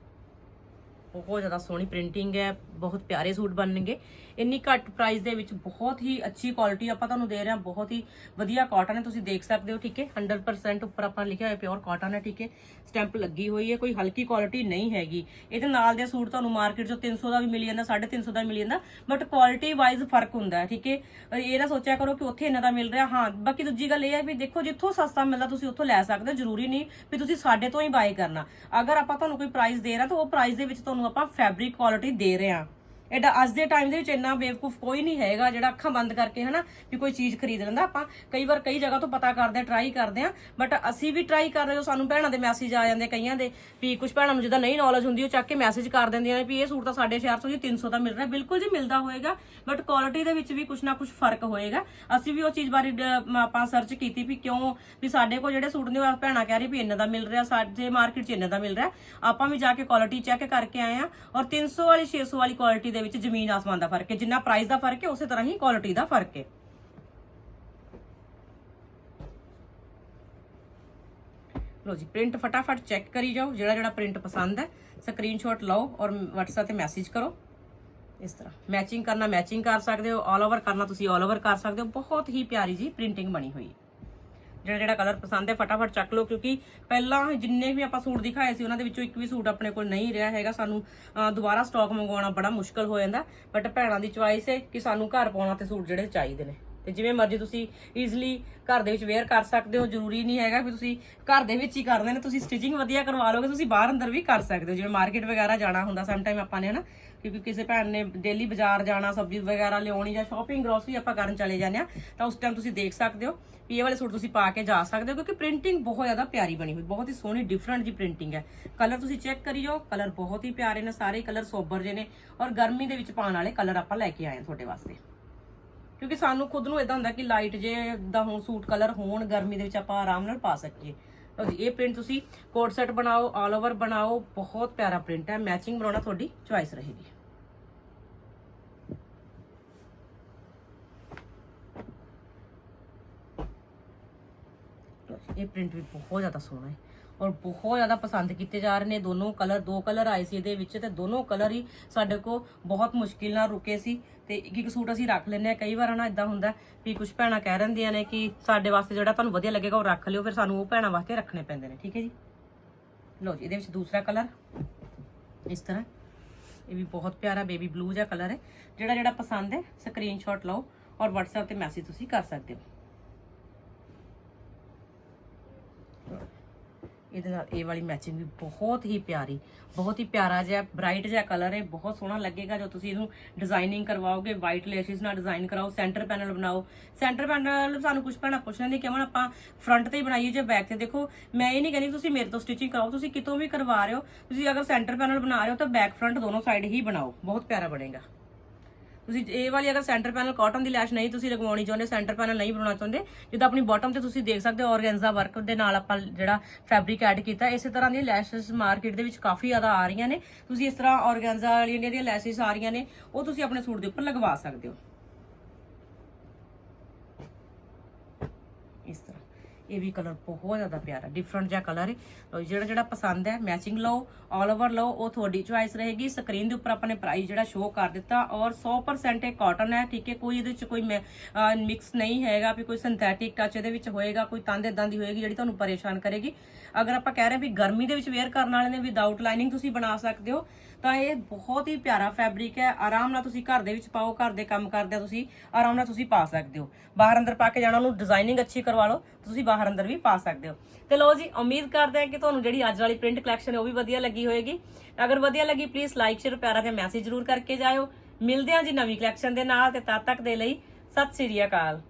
ਬਹੁਤ ਜ਼ਿਆਦਾ ਸੋਹਣੀ ਪ੍ਰਿੰਟਿੰਗ ਹੈ ਬਹੁਤ ਪਿਆਰੇ ਸੂਟ ਬਣਨਗੇ। ਇੰਨੀ ਘੱਟ ਪ੍ਰਾਈਸ ਦੇ ਵਿੱਚ ਬਹੁਤ ਹੀ ਅੱਛੀ ਕੁਆਲਿਟੀ ਆਪਾਂ ਤੁਹਾਨੂੰ ਦੇ ਰਹੇ ਹਾਂ। ਬਹੁਤ ਹੀ ਵਧੀਆ ਕਾਟਨ ਹੈ, ਤੁਸੀਂ ਦੇਖ ਸਕਦੇ ਹੋ, ਠੀਕ ਹੈ। 100% ਉੱਪਰ ਆਪਾਂ ਲਿਖਿਆ ਹੋਇਆ ਪਿਓਰ ਕਾਟਨ ਹੈ, ਠੀਕ ਹੈ। ਸਟੈਂਪ ਲੱਗੀ ਹੋਈ ਹੈ, ਕੋਈ ਹਲਕੀ ਕੁਆਲਿਟੀ ਨਹੀਂ ਹੈਗੀ। ਇਹਦੇ ਨਾਲ ਦੇ ਸੂਟ ਤੁਹਾਨੂੰ ਮਾਰਕੀਟ 'ਚੋਂ 300 ਦਾ ਵੀ ਮਿਲ ਜਾਂਦਾ 350 ਦਾ ਵੀ ਮਿਲ ਜਾਂਦਾ ਬਟ ਕੁਆਲਿਟੀ ਵਾਈਜ਼ ਫ਼ਰਕ ਹੁੰਦਾ ਹੈ, ਠੀਕ ਹੈ। ਇਹ ਨਾ ਸੋਚਿਆ ਕਰੋ ਕਿ ਉੱਥੇ ਇਹਨਾਂ ਦਾ ਮਿਲ ਰਿਹਾ, ਹਾਂ, ਬਾਕੀ ਦੂਜੀ ਗੱਲ ਇਹ ਹੈ ਵੀ ਦੇਖੋ, ਜਿੱਥੋਂ ਸਸਤਾ ਮਿਲਦਾ ਤੁਸੀਂ ਉੱਥੋਂ ਲੈ ਸਕਦੇ ਹੋ, ਜ਼ਰੂਰੀ ਨਹੀਂ ਵੀ ਤੁਸੀਂ ਸਾਡੇ ਤੋਂ ਹੀ ਬਾਏ ਕਰਨਾ। ਅਗਰ ਆਪਾਂ ਤੁਹਾਨੂੰ ਕੋਈ ਪ੍ਰਾਈਸ ਦੇ ਰਹਾ ਤਾਂ ਉਹ ਪ੍ਰਾਈਸ ਦੇ ਵਿੱਚ ਤੁਹਾਨੂੰ ਆਪਾਂ ਫੈਬਰਿਕ ਕੁਆਲਿਟੀ ਦੇ ਰਹੇ ਹਾਂ। ਐਡਾ ਅੱਜ ਦੇ ਟਾਈਮ ਦੇ ਵਿੱਚ ਇੰਨਾ ਬੇਵਕੂਫ ਕੋਈ ਨਹੀਂ ਹੈਗਾ ਜਿਹੜਾ ਅੱਖਾਂ ਬੰਦ ਕਰਕੇ ਹਨਾ ਵੀ ਕੋਈ ਚੀਜ਼ ਖਰੀਦ ਲੈਂਦਾ। ਆਪਾਂ ਕਈ ਵਾਰ ਕਈ ਜਗ੍ਹਾ ਤੋਂ ਪਤਾ ਕਰਦੇ ਆ ਟਰਾਈ ਕਰਦੇ ਆ ਬਟ ਅਸੀਂ ਵੀ ਟਰਾਈ ਕਰ ਰਹੇ ਹਾਂ ਸਾਨੂੰ ਭੈਣਾਂ ਦੇ ਮੈਸੇਜ ਆ ਜਾਂਦੇ ਕਈਆਂ ਦੇ ਵੀ ਕੁਝ ਭੈਣਾਂ ਨੂੰ ਜਿਹਦਾ ਨਹੀਂ ਨੌਲੇਜ ਹੁੰਦੀ, ਉਹ ਚੱਕ ਕੇ ਮੈਸੇਜ ਕਰ ਦਿੰਦੀਆਂ ਨੇ ਵੀ ਇਹ ਸੂਟ ਤਾਂ ਸਾਡੇ 400 ਜੀ 300 ਦਾ ਮਿਲ ਰਿਹਾ, ਬਿਲਕੁਲ ਜੀ ਮਿਲਦਾ ਹੋਏਗਾ ਬਟ ਕੁਆਲਿਟੀ ਦੇ ਵਿੱਚ ਵੀ ਕੁਝ ਨਾ ਕੁਝ ਫ਼ਰਕ ਹੋਏਗਾ। ਅਸੀਂ ਵੀ ਉਹ ਚੀਜ਼ ਬਾਰੇ ਡ- ਆਪਾਂ ਸਰਚ ਕੀਤੀ ਵੀ ਕਿਉਂ ਵੀ ਸਾਡੇ ਕੋਲ ਜਿਹੜੇ ਸੂਟ ਨੇ, ਉਹ ਭੈਣਾਂ ਕਹਿ ਰਹੀ ਵੀ ਇੰਨਾ ਦਾ ਮਿਲ ਰਿਹਾ, ਸਾਡੇ ਮਾਰਕੀਟ 'ਚ ਇੰਨਾ ਦਾ ਮਿਲ ਰਿਹਾ। ਆਪਾਂ ਵੀ ਜਾ ਕੇ ਕੁਆਲਿਟੀ ਚੈੱਕ ਕਰਕੇ ਆਏ ਆ ਔਰ 300 ਵਾਲੀ 600 ਵਾਲੀ ਕੁਆਲਿਟੀ ਦੇ ਵਿੱਚ ਜ਼ਮੀਨ ਆਸਮਾਨ ਦਾ ਫ਼ਰਕ ਹੈ, ਜਿੰਨਾ ਪ੍ਰਾਈਸ ਦਾ ਫ਼ਰਕ ਹੈ, ਉਸੇ ਤਰ੍ਹਾਂ ਹੀ ਕੁਆਲਿਟੀ ਦਾ ਫ਼ਰਕ ਹੈ। ਲੋ ਜੀ ਪ੍ਰਿੰਟ ਫਟਾਫਟ ਚੈੱਕ ਕਰੀ ਜਾਓ, ਜਿਹੜਾ ਜਿਹੜਾ ਪ੍ਰਿੰਟ ਪਸੰਦ ਹੈ ਸਕਰੀਨਸ਼ਾਟ ਲਓ ਔਰ WhatsApp ਤੇ ਮੈਸੇਜ ਕਰੋ। ਇਸ ਤਰ੍ਹਾਂ ਮੈਚਿੰਗ ਕਰਨਾ ਮੈਚਿੰਗ ਕਰ ਸਕਦੇ ਹੋ ਆਲ ਓਵਰ ਕਰਨਾ ਤੁਸੀਂ ਆਲ ਓਵਰ ਕਰ ਸਕਦੇ ਹੋ, ਬਹੁਤ ਹੀ ਪਿਆਰੀ ਜੀ ਪ੍ਰਿੰਟਿੰਗ ਬਣੀ ਹੋਈ ਹੈ। ਜਿਹੜਾ ਜਿਹੜਾ ਕਲਰ ਪਸੰਦ ਹੈ, ਫਟਾਫਟ ਚੱਕ ਲਓ, ਕਿਉਂਕਿ ਪਹਿਲਾਂ ਜਿੰਨੇ ਵੀ ਆਪਾਂ ਸੂਟ ਦਿਖਾਏ ਸੀ, ਉਹਨਾਂ ਦੇ ਵਿੱਚੋਂ ਇੱਕ ਵੀ ਸੂਟ ਆਪਣੇ ਕੋਲ ਨਹੀਂ ਰਿਹਾ ਹੈਗਾ। ਸਾਨੂੰ ਦੁਬਾਰਾ ਸਟਾਕ ਮੰਗਵਾਉਣਾ ਬੜਾ ਮੁਸ਼ਕਲ ਹੋ ਜਾਂਦਾ ਬਟ ਭੈਣਾਂ ਦੀ ਚੁਆਇਸ ਹੈ ਕਿ ਸਾਨੂੰ ਘਰ ਪਾਉਣਾ ਤੇ ਸੂਟ ਜਿਹੜੇ ਚਾਹੀਦੇ ਨੇ। ਤੇ ਜਿਵੇਂ ਮਰਜ਼ੀ ਤੁਸੀਂ ਈਜ਼ੀਲੀ ਘਰ ਦੇ ਵਿੱਚ ਵੇਅਰ ਕਰ ਸਕਦੇ ਹੋ, ਜ਼ਰੂਰੀ ਨਹੀਂ ਹੈਗਾ ਵੀ ਤੁਸੀਂ ਘਰ ਦੇ ਵਿੱਚ ਹੀ ਕਰਦੇ ਨੇ। ਤੁਸੀਂ ਸਟਿਚਿੰਗ ਵਧੀਆ ਕਰਵਾ ਲੋਗੇ ਤੁਸੀਂ ਬਾਹਰ ਅੰਦਰ ਵੀ ਕਰ ਸਕਦੇ ਹੋ। ਜਿਵੇਂ ਮਾਰਕੀਟ ਵਗੈਰਾ ਜਾਣਾ ਹੁੰਦਾ ਸਮ ਟਾਈਮ ਆਪਾਂ ਨੇ, ਹਨਾ ਕਿਉਂਕਿ ਕਿਸੇ ਭੈਣ ਨੇ ਡੇਲੀ ਬਾਜ਼ਾਰ ਜਾਣਾ, ਸਬਜ਼ੀ ਵਗੈਰਾ ਲਿਆਉਣੀ ਜਾਂ ਸ਼ਾਪਿੰਗ ਗਰੋਸਰੀ ਆਪਾਂ ਕਰਨ ਚਲੇ ਜਾਂਦੇ ਆ ਤਾਂ ਉਸ ਟਾਈਮ ਤੁਸੀਂ ਦੇਖ ਸਕਦੇ ਹੋ ਵੀ ਇਹ ਵਾਲੇ ਸੂਟ ਤੁਸੀਂ ਪਾ ਕੇ ਜਾ ਸਕਦੇ ਹੋ, ਕਿਉਂਕਿ ਪ੍ਰਿੰਟਿੰਗ ਬਹੁਤ ਜ਼ਿਆਦਾ ਪਿਆਰੀ ਬਣੀ ਹੋਈ, ਬਹੁਤ ਹੀ ਸੋਹਣੀ ਡਿਫਰੈਂਟ ਜੀ ਪ੍ਰਿੰਟਿੰਗ ਹੈ। ਕਲਰ ਤੁਸੀਂ ਚੈੱਕ ਕਰੀ ਜਾਓ ਕਲਰ ਬਹੁਤ ਹੀ ਪਿਆਰੇ ਨੇ, ਸਾਰੇ ਕਲਰ ਸੋਬਰ ਜੇ ਨੇ ਔਰ ਗਰਮੀ ਦੇ ਵਿੱਚ ਪਾਉਣ ਵਾਲੇ ਕਲਰ ਆਪਾਂ ਲੈ ਕੇ ਆਏ ਹਾਂ ਤੁਹਾਡੇ ਵਾਸਤੇ। ਕਿਉਂਕਿ ਸਾਨੂੰ ਖੁਦ ਨੂੰ ਇਦਾਂ ਹੁੰਦਾ ਕਿ ਲਾਈਟ ਜੇ ਦਾ ਹੁਣ ਸੂਟ ਕਲਰ ਹੋਣ, ਗਰਮੀ ਦੇ ਵਿੱਚ ਆਪਾਂ ਆਰਾਮ ਨਾਲ ਪਾ ਸਕੀਏ। ਇਹ ਪ੍ਰਿੰਟ ਤੁਸੀਂ ਕੋਟ ਸੈਟ ਬਣਾਓ ਆਲ ਓਵਰ ਬਣਾਓ, ਬਹੁਤ ਪਿਆਰਾ ਪ੍ਰਿੰਟ ਹੈ ਮੈਚਿੰਗ ਬਣਾਉਣਾ ਤੁਹਾਡੀ ਚੁਆਇਸ ਰਹੇਗੀ ਲਓ ਜੀ, ਇਹ ਪ੍ਰਿੰਟ ਵੀ ਬਹੁਤ ਜ਼ਿਆਦਾ ਸੋਹਣਾ ਹੈ ਔਰ ਬਹੁਤ ਜ਼ਿਆਦਾ ਪਸੰਦ ਕੀਤੇ ਜਾ ਰਹੇ ਨੇ। ਦੋਨੋਂ ਕਲਰ ਦੋ ਕਲਰ ਆਏ ਸੀ ਇਹਦੇ ਵਿੱਚ ਤੇ ਦੋਨੋਂ ਕਲਰ ਹੀ ਸਾਡੇ ਕੋ ਬਹੁਤ ਮੁਸ਼ਕਿਲ ਨਾਲ ਰੁਕੇ ਸੀ। ਤੇ ਇੱਕ ਇੱਕ ਸੂਟ ਅਸੀਂ ਰੱਖ ਲੈਂਦੇ ਆ ਕਈ ਵਾਰ ਨਾ ਇਦਾਂ ਹੁੰਦਾ ਵੀ ਕੁਝ ਭੈਣਾਂ ਕਹਿ ਰਹਿੰਦੀਆਂ ਨੇ ਕਿ ਸਾਡੇ ਵਾਸਤੇ ਜਿਹੜਾ ਤੁਹਾਨੂੰ ਵਧੀਆ ਲੱਗੇਗਾ ਉਹ ਰੱਖ ਲਿਓ, ਫਿਰ ਸਾਨੂੰ ਉਹ ਭੈਣਾਂ ਵਾਸਤੇ ਰੱਖਣੇ ਪੈਂਦੇ ਨੇ। ਠੀਕ ਹੈ ਜੀ? ਲਓ ਜੀ, ਇਹਦੇ ਵਿੱਚ ਦੂਸਰਾ ਕਲਰ ਇਸ ਤਰ੍ਹਾਂ। ਇਹ ਵੀ ਬਹੁਤ ਪਿਆਰਾ ਬੇਬੀ ਬਲੂ ਜਿਹਾ ਕਲਰ ਹੈ। ਜਿਹੜਾ ਜਿਹੜਾ ਪਸੰਦ ਹੈ ਸਕਰੀਨਸ਼ਾਟ ਲਓ ਔਰ WhatsApp ਤੇ ਮੈਸੇਜ ਤੁਸੀਂ ਕਰ ਸਕਦੇ ਹੋ। ਇਹਦੇ ਨਾਲ ਇਹ ਵਾਲੀ ਮੈਚਿੰਗ ਵੀ ਬਹੁਤ ਹੀ ਪਿਆਰੀ, ਬਹੁਤ ਹੀ ਪਿਆਰਾ ਜਿਹਾ ਬ੍ਰਾਈਟ ਜਿਹਾ ਕਲਰ ਹੈ, ਬਹੁਤ ਸੋਹਣਾ ਲੱਗੇਗਾ ਜੋ ਤੁਸੀਂ ਇਹਨੂੰ ਡਿਜ਼ਾਈਨਿੰਗ ਕਰਵਾਓਗੇ ਵਾਈਟ ਲੇਸਿਸ ਨਾਲ ਡਿਜ਼ਾਈਨ ਕਰਾਓ ਸੈਂਟਰ ਪੈਨਲ ਬਣਾਓ। ਸੈਂਟਰ ਪੈਨਲ ਸਾਨੂੰ ਕੁਝ ਭੈਣਾਂ ਪੁੱਛਣਾ ਨਹੀਂ ਕਿ ਅਮਨ ਆਪਾਂ ਫਰੰਟ ਤੇ ਹੀ ਬਣਾਈਏ ਜਾਂ ਬੈਕ ਤੇ। ਦੇਖੋ, ਮੈਂ ਇਹ ਨਹੀਂ ਕਹਿੰਦੀ ਤੁਸੀਂ ਮੇਰੇ ਤੋਂ ਸਟਿਚਿੰਗ ਕਰਾਓ, ਤੁਸੀਂ ਕਿਤੋਂ ਵੀ ਕਰਵਾ ਰਹੇ ਹੋ, ਤੁਸੀਂ ਅਗਰ ਸੈਂਟਰ ਪੈਨਲ ਬਣਾ ਰਹੇ ਹੋ ਤਾਂ ਬੈਕ ਫਰੰਟ ਦੋਨੋਂ ਸਾਈਡ ਹੀ ਬਣਾਓ, ਬਹੁਤ ਪਿਆਰਾ ਬਣੇਗਾ। ਤੁਸੀਂ ਇਹ ਵਾਲੀ ਅਗਰ ਸੈਂਟਰ ਪੈਨਲ ਕਾਟਨ ਦੀ ਲੈਸ਼ ਨਹੀਂ ਤੁਸੀਂ ਲਗਵਾਉਣੀ ਚਾਹੁੰਦੇ ਸੈਂਟਰ ਪੈਨਲ ਨਹੀਂ ਬਣਾਉਣਾ ਚਾਹੁੰਦੇ, ਜਿੱਦਾਂ ਆਪਣੀ ਬਾਟਮ ਤੇ ਤੁਸੀਂ ਦੇਖ ਸਕਦੇ ਹੋ ਔਰਗੈਂਜਾ ਵਰਕ ਦੇ ਨਾਲ ਆਪਾਂ ਜਿਹੜਾ ਫੈਬਰਿਕ ਐਡ ਕੀਤਾ, ਇਸੇ ਤਰ੍ਹਾਂ ਦੀਆਂ ਲੈਸ਼ਸ ਮਾਰਕੀਟ ਦੇ ਵਿੱਚ ਕਾਫੀ ਜ਼ਿਆਦਾ ਆ ਰਹੀਆਂ ਨੇ। ਤੁਸੀਂ ਇਸ ਤਰ੍ਹਾਂ ਔਰਗੈਂਜਾ ਵਾਲੀਆਂ ਜਿਹੜੀਆਂ ਲੈਸ਼ਸ ਆ ਰਹੀਆਂ ਨੇ, ਉਹ ਤੁਸੀਂ ਆਪਣੇ ਸੂਟ ਦੇ ਉੱਪਰ ਲਗਵਾ ਸਕਦੇ ਹੋ ਇਸ ਤਰ੍ਹਾਂ ਇਹ ਵੀ ਕਲਰ ਬਹੁਤ ਜ਼ਿਆਦਾ ਪਿਆਰਾ ਡਿਫਰੈਂਟ ਜਿਹਾ ਕਲਰ ਹੈ ਜਿਹੜਾ ਜਿਹੜਾ ਪਸੰਦ ਹੈ ਮੈਚਿੰਗ ਲਓ ਆਲ ਓਵਰ ਲਓ, ਉਹ ਤੁਹਾਡੀ ਚੁਆਇਸ ਰਹੇਗੀ। ਸਕਰੀਨ ਦੇ ਉੱਪਰ ਆਪਾਂ ਨੇ ਪ੍ਰਾਈਸ ਜਿਹੜਾ ਸ਼ੋ ਕਰ ਦਿੱਤਾ ਔਰ 100% ਇਹ ਕਾਟਨ ਹੈ, ਠੀਕ ਹੈ? ਕੋਈ ਇਹਦੇ ਵਿੱਚ ਕੋਈ ਮਿਕਸ ਨਹੀਂ ਹੈਗਾ ਵੀ ਕੋਈ ਸਿੰਥੈਟਿਕ ਟੱਚ ਇਹਦੇ ਵਿੱਚ ਹੋਏਗਾ, ਕੋਈ ਤੰਦ ਇਦਾਂ ਦੀ ਹੋਏਗੀ ਜਿਹੜੀ ਤੁਹਾਨੂੰ ਪਰੇਸ਼ਾਨ ਕਰੇਗੀ। ਅਗਰ ਆਪਾਂ ਕਹਿ ਰਹੇ ਵੀ ਗਰਮੀ ਦੇ ਵਿੱਚ ਵੇਅਰ ਕਰਨ ਵਾਲੇ ਨੇ ਵਿਦਆਊਟ ਲਾਈਨਿੰਗ ਤੁਸੀਂ ਬਣਾ ਸਕਦੇ ਹੋ, ਤਾਂ ਇਹ ਬਹੁਤ ਹੀ ਪਿਆਰਾ ਫੈਬਰਿਕ ਹੈ। ਆਰਾਮ ਨਾਲ ਤੁਸੀਂ ਘਰ ਦੇ ਵਿੱਚ ਪਾਓ, ਘਰ ਦੇ ਕੰਮ ਕਰਦਿਆਂ ਤੁਸੀਂ, ਆਰਾਮ ਨਾਲ ਤੁਸੀਂ ਪਾ ਸਕਦੇ ਹੋ। ਬਾਹਰ ਅੰਦਰ ਪਾ ਕੇ ਜਾਣਾ ਉਹਨੂੰ ਡਿਜ਼ਾਈਨਿੰਗ ਅੱਛੀ ਕਰਵਾ ਲਓ। ਤੁਸੀਂ ਬਾਹਰ ਅੰਦਰ ਵੀ ਪਾ ਸਕਦੇ ਹੋ। ਤੇ ਲੋ ਜੀ, ਉਮੀਦ ਕਰਦੇ ਹਾਂ ਕਿ ਤੁਹਾਨੂੰ ਜਿਹੜੀ ਅੱਜ ਵਾਲੀ ਪ੍ਰਿੰਟ ਕਲੈਕਸ਼ਨ ਹੈ ਉਹ ਵੀ ਵਧੀਆ ਲੱਗੀ ਹੋਏਗੀ। ਅਗਰ ਵਧੀਆ ਲੱਗੀ ਪਲੀਜ਼ ਲਾਈਕ ਸ਼ੇਅਰ ਪਿਆਰਾ ਤੇ ਮੈਸੇਜ ਜ਼ਰੂਰ ਕਰਕੇ ਜਾਇਓ। ਮਿਲਦੇ ਹਾਂ ਜੀ ਨਵੀਂ ਕਲੈਕਸ਼ਨ ਦੇ ਨਾਲ ਤੇ ਤਦ ਤੱਕ ਦੇ ਲਈ ਸਤਿ ਸ੍ਰੀ ਅਕਾਲ।